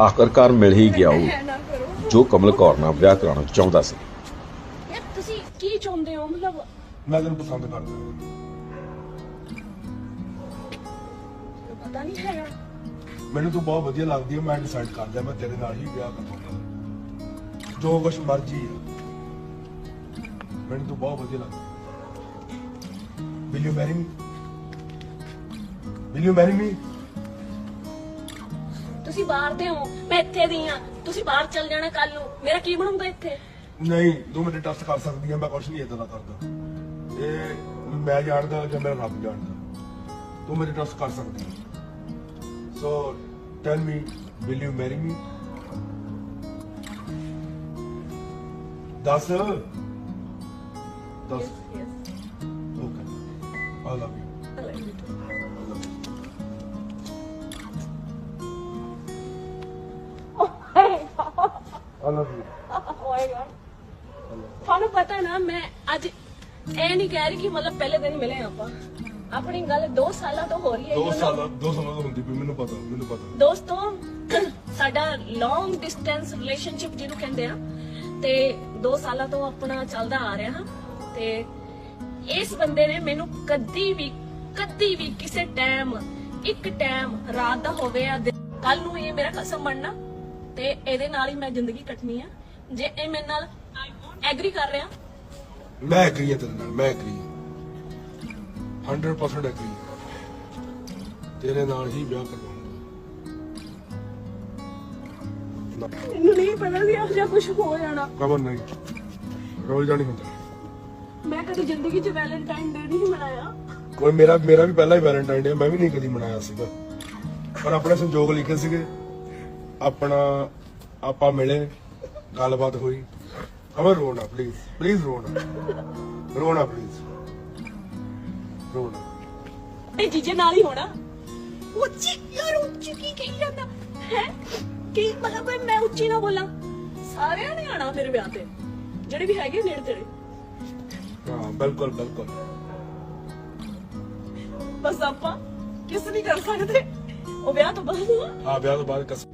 ਆਖਰਕਾਰ ਮਿਲ ਹੀ ਗਿਆ ਉਹ। ਜੋ ਕਮਲ ਕੌਰ ਨਾਲ ਵਿਆਹ ਕਰਾਉਣਾ ਚਾਹੁੰਦਾ ਸੀ। ਯਾਰ ਤੁਸੀਂ ਕੀ ਚਾਹੁੰਦੇ ਹੋ? ਮਤਲਬ ਮੈਂ ਤੈਨੂੰ ਪਸੰਦ ਕਰਦਾ। ਪਤਾ ਨਹੀਂ ਹੈਗਾ। ਮੈਨੂੰ ਤੂੰ ਬਹੁਤ ਵਧੀਆ ਲੱਗਦੀ ਹੈ ਮੈਂ ਡਿਸਾਈਡ ਕਰ ਲਿਆ ਮੈਂ ਤੇਰੇ ਨਾਲ ਹੀ ਵਿਆਹ ਕਰਾਂਗਾ ਜੋ ਕੁਛ ਮਰਜ਼ੀ ਹੈ ਮੈਨੂੰ ਤੂੰ ਬਹੁਤ ਵਧੀਆ ਲੱਗਦੀ। Will you marry me will you marry me ਤੁਸੀਂ ਬਾਹਰ ਦੇ ਹੋ ਮੈਂ ਇੱਥੇ ਦੀ ਆ ਤੁਸੀਂ ਬਾਹਰ ਚੱਲ ਜਾਣਾ ਕੱਲ ਨੂੰ। ਮੇਰਾ ਕੀ ਬਣੂਗਾ ਇੱਥੇ? ਨਹੀਂ ਤੂੰ ਮੇਰੇ ਟੈਸਟ ਕਰ ਸਕਦੀ ਹੈ ਮੈਂ ਕੁਛ ਨਹੀਂ ਇਦਾਂ ਦਾ ਕਰਦਾ। ਇਹ ਮੈਂ ਜਾਣਦਾ ਜਾਂ ਮੇਰਾ ਰੱਬ ਜਾਣਦਾ। ਤੂੰ ਮੇਰੇ ਟੈਸਟ ਕਰ ਸਕਦੀ ਹੈ so tell me will you marry me ਦੱਸ। ਦੱਸ। Okay I love you I love you ਤੁਹਾਨੂੰ ਪਤਾ ਨਾ ਮੈਂ ਅੱਜ ਇਹ ਨਹੀਂ ਕਹਿ ਰਹੀ ਕਿ ਮਤਲਬ ਪਹਿਲੇ ਦਿਨ ਮਿਲੇ ਆਪਾਂ ਆਪਣੀ ਗੱਲ 2 ਸਾਲਾਂ ਤੋਂ ਹੋ ਰਹੀ ਹੈ ਦੋ you know। ਸਾਲ ਦੋ ਸਾਲਾਂ ਤੋਂ ਹੁੰਦੀ ਪਈ ਮੈਨੂੰ ਪਤਾ ਮੈਨੂੰ ਪਤਾ ਦੋਸਤੋ ਸਾਡਾ ਲੌਂਗ ਡਿਸਟੈਂਸ ਰਿਲੇਸ਼ਨਸ਼ਿਪ ਜਿਹਨੂੰ ਕਹਿੰਦੇ ਆ ਤੇ 2 ਸਾਲਾਂ ਤੋਂ ਆਪਣਾ ਚੱਲਦਾ ਆ ਰਿਹਾ ਤੇ ਇਸ ਬੰਦੇ ਨੇ ਮੈਨੂੰ ਕਦੀ ਵੀ ਕਦੀ ਵੀ ਕਿਸੇ ਟਾਈਮ ਇੱਕ ਟਾਈਮ ਰਾਤ ਦਾ ਹੋਵੇ ਆ ਕੱਲ ਨੂੰ ਇਹ ਮੇਰਾ ਕਸਮ ਬਣਨਾ ਤੇ ਇਹਦੇ ਨਾਲ ਹੀ ਮੈਂ ਜ਼ਿੰਦਗੀ ਕੱਟਣੀ ਆ। ਜੇ ਇਹ ਮੇਰੇ ਨਾਲ ਐਗਰੀ ਕਰ ਰਿਹਾ। ਮੈਂ ਐਗਰੀ ਹਾਂ ਤੇਰੇ ਨਾਲ ਮੈਂ ਐਗਰੀ 100% ਐਗਰੀ ਤੇਰੇ ਨਾਲ ਹੀ ਵਿਆਹ ਕਰਵਾਉਂਗਾ। ਮੈਨੂੰ ਨਹੀਂ ਪਤਾ ਸੀ ਇਹੋ ਜਿਹਾ ਕੁਝ ਹੋ ਜਾਣਾ। ਕਬਰ ਨਹੀਂ। ਰੋਲ ਜਾਣੀ ਹੁੰਦਾ। ਮੈਂ ਕਦੇ ਜ਼ਿੰਦਗੀ 'ਚ ਵੈਲੈਂਟਾਈਨ ਡੇ ਨਹੀਂ ਮਨਾਇਆ। ਕੋਈ ਮੇਰਾ ਮੇਰਾ ਵੀ ਪਹਿਲਾ ਹੀ ਵੈਲੈਂਟਾਈਨ ਡੇ ਮੈਂ ਵੀ ਨਹੀਂ ਕਦੀ ਮਨਾਇਆ ਸੀਗਾ। ਪਰ ਆਪਣੇ ਸੰਜੋਗ ਲਿਖੇ ਸੀਗੇ। ਆਪਣਾ ਆਪਾਂ ਮਿਲੇ ਗੱਲਬਾਤ ਹੋਈ। ਅਮਰ ਰੋਣਾ ਪਲੀਜ਼ ਪਲੀਜ਼ ਰੋਣਾ। ਰੋਣਾ ਪਲੀਜ਼ ਰੋਣਾ। ਇਹ ਜੀਜੇ ਨਾਲ ਹੀ ਹੋਣਾ। ਉੱਚੀ ਯਾਰ ਉੱਚੀ ਕੀ ਕਹੀ ਜਾਂਦਾ। ਹੈ? ਕੀ ਮਤਲਬ ਮੈਂ ਉੱਚੀ ਨਾ ਬੋਲਾਂ। ਸਾਰਿਆਂ ਨੇ ਆਣਾ ਮੇਰੇ ਵਿਆਹ ਤੇ। ਜਿਹੜੇ ਵੀ ਹੈਗੇ ਨੇੜੇ ਤੇੜੇ। ਹਾਂ ਬਿਲਕੁਲ ਬਿਲਕੁਲ। ਬਸ ਆਪਾਂ ਕਿਸ ਨਹੀਂ ਕਰ ਸਕਦੇ। ਉਹ ਵਿਆਹ ਤੋਂ ਬਾਅਦ। ਆ ਵਿਆਹ ਤੋਂ ਬਾਅਦ ਕਿਸ